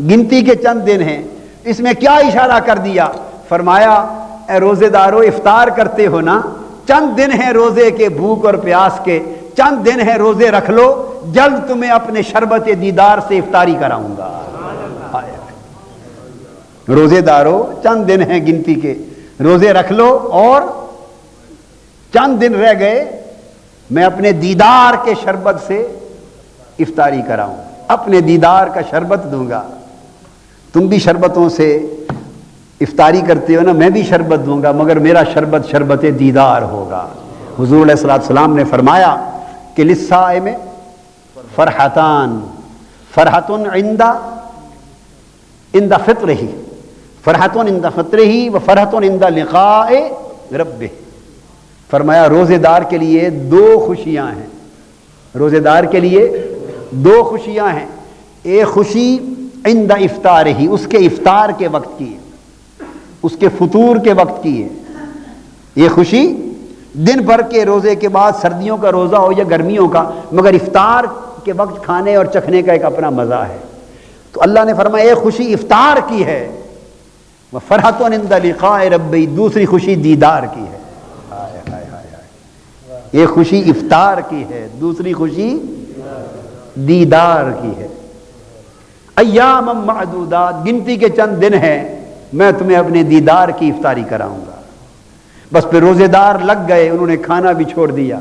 گنتی کے چند دن ہیں، اس میں کیا اشارہ کر دیا؟ فرمایا، اے روزے دارو، افطار کرتے ہو نا۔ چند دن ہیں روزے کے بھوک اور پیاس کے۔ چند دن ہیں روزے رکھ لو، جلد تمہیں اپنے شربت دیدار سے افطاری کراؤں گا۔ روزے دارو، چند دن ہیں گنتی کے۔ روزے رکھ لو اور چند دن رہ گئے، میں اپنے دیدار کے شربت سے افطاری کراؤں۔ اپنے دیدار کا شربت دوں گا۔ تم بھی شربتوں سے افطاری کرتے ہو نا، میں بھی شربت دوں گا، مگر میرا شربت شربت دیدار ہوگا۔ حضور علیہ السلام السلام نے فرمایا کہ لسا میں فرحتان، فرحتن عندہ اندہ فطر ہی فرحتن اندہ فطر ہی و فرحتن اندہ لقاء رب فرمایا روزے دار کے لیے دو خوشیاں ہیں۔ روزے دار کے لیے دو خوشیاں ہیں۔ ایک خوشی عند افطار ہی اس کے افطار کے وقت کی ہے۔ اس کے فطور کے وقت کی ہے۔ یہ خوشی دن بھر کے روزے کے بعد سردیوں کا روزہ ہو یا گرمیوں کا، مگر افطار کے وقت کھانے اور چکھنے کا ایک اپنا مزہ ہے۔ تو اللہ نے فرمایا یہ خوشی افطار کی ہے۔ وہ فرحت و نند لقاء ربی، دوسری خوشی دیدار کی ہے۔ یہ خوشی افطار کی ہے۔ دوسری خوشی دیدار کی ہے۔ ایام معدودات، گنتی کے چند دن ہیں، میں تمہیں اپنے دیدار کی افطاری کراؤں گا۔ بس پہ روزے دار لگ گئے، انہوں نے کھانا بھی چھوڑ دیا،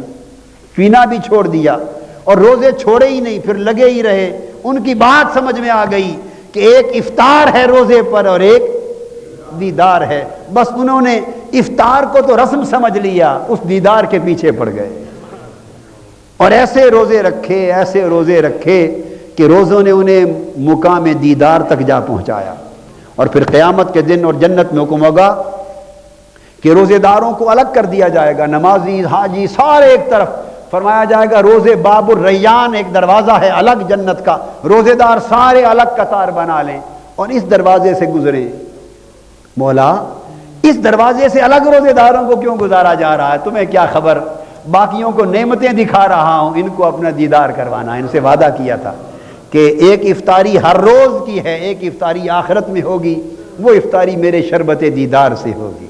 پینا بھی چھوڑ دیا، اور روزے چھوڑے ہی نہیں، پھر لگے ہی رہے۔ ان کی بات سمجھ میں آ گئی کہ ایک افطار ہے روزے پر اور ایک دیدار ہے۔ بس انہوں نے افطار کو تو رسم سمجھ لیا، اس دیدار کے پیچھے پڑ گئے۔ اور ایسے روزے رکھے، ایسے روزے رکھے کہ روزوں نے انہیں مقام دیدار تک جا پہنچایا اور پھر قیامت کے دن اور جنت میں حکم ہوگا کہ روزے داروں کو الگ کر دیا جائے گا، نمازی، حاجی، سارے ایک طرف۔ فرمایا جائے گا، روزے باب الریان، ایک دروازہ ہے الگ جنت کا۔ روزے دار سارے الگ قطار بنا لیں اور اس دروازے سے گزریں۔ مولا، اس دروازے سے الگ روزے داروں کو کیوں گزارا جا رہا ہے؟ تمہیں کیا خبر؟ باقیوں کو نعمتیں دکھا رہا ہوں، ان کو اپنا دیدار کروانا۔ ان سے وعدہ کیا تھا۔ کہ ایک افطاری ہر روز کی ہے، ایک افطاری آخرت میں ہوگی، وہ افطاری میرے شربت دیدار سے ہوگی۔